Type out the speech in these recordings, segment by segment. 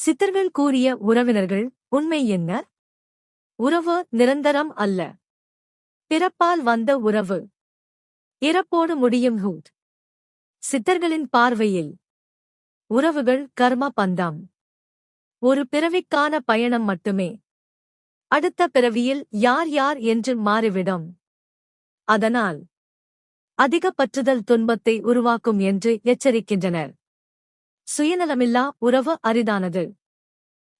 சித்தர்கள் கூறிய உறவினர்கள் உண்மை என்ன? உறவு நிரந்தரம் அல்ல. பிறப்பால் வந்த உறவு. இறப்போடு முடியும் ஹூட் சித்தர்களின் பார்வையில். உறவுகள் கர்ம பந்தம். ஒரு பிறவிக்கான பயணம் மட்டுமே. அடுத்த பிறவியில் யார் யார் என்று மாறிவிடும். அதனால். அதிக பற்றுதல் துன்பத்தை உருவாக்கும் என்று எச்சரிக்கின்றனர். சுயநலமில்லா உறவு அரிதானது.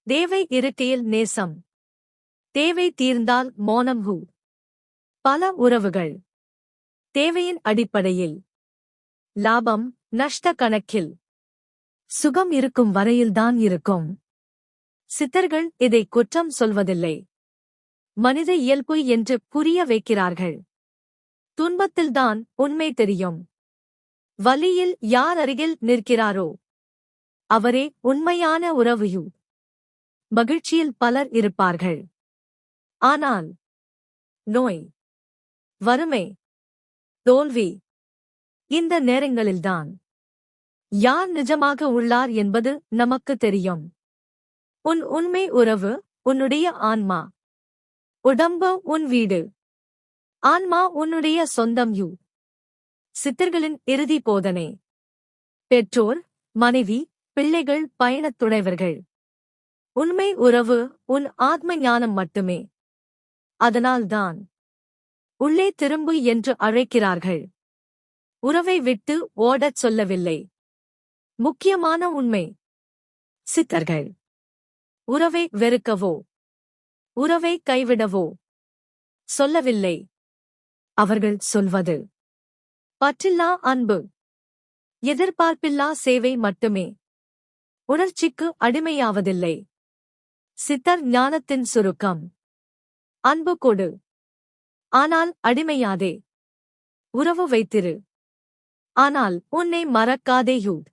தேவை இருக்கையில் நேசம். தேவை தீர்ந்தால் மோனம் ஹூ. பல உறவுகள். தேவையின் அடிப்படையில். லாபம் நஷ்ட கணக்கில். சுகம் இருக்கும் வரையில்தான் இருக்கும். சித்தர்கள் இதை குற்றம் சொல்வதில்லை. மனித இயல்பு என்று புரிய வைக்கிறார்கள். துன்பத்தில்தான் உண்மை தெரியும். வலியில் யார் அருகில் நிற்கிறாரோ? அவரே உண்மையான உறவு மகிழ்ச்சியில் பலர் இருப்பார்கள். ஆனால் நோய் வறுமை தோல்வி இந்த நேரங்களில்தான். யார் நிஜமாக உள்ளார் என்பது நமக்கு தெரியும். உன் உண்மை உறவு உன்னுடைய ஆன்மா. உடம்பு உன் வீடு. ஆன்மா உன்னுடைய சொந்தம் யூ சித்தர்களின் இறுதி போதனை. பெற்றோர் மனைவி பிள்ளைகள் பயணத் துணைவர்கள் உண்மை உறவு உன் ஆத்ம ஞானம் மட்டுமே. அதனால்தான் உள்ளே திரும்பு என்று அழைக்கிறார்கள். உறவை விட்டு ஓடச் சொல்லவில்லை. முக்கியமான உண்மை. சித்தர்கள். உறவை வெறுக்கவோ? உறவை கைவிடவோ? சொல்லவில்லை. அவர்கள் சொல்வது. பற்றில்லா அன்பு. எதிர்பார்ப்பில்லா சேவை மட்டுமே. உணர்ச்சிக்கு அடிமையாவதில்லை. சித்தர் ஞானத்தின் சுருக்கம். அன்பு கொடு. ஆனால் அடிமையாதே. உறவு வைத்திரு. ஆனால் உன்னை மறக்காதே யூட்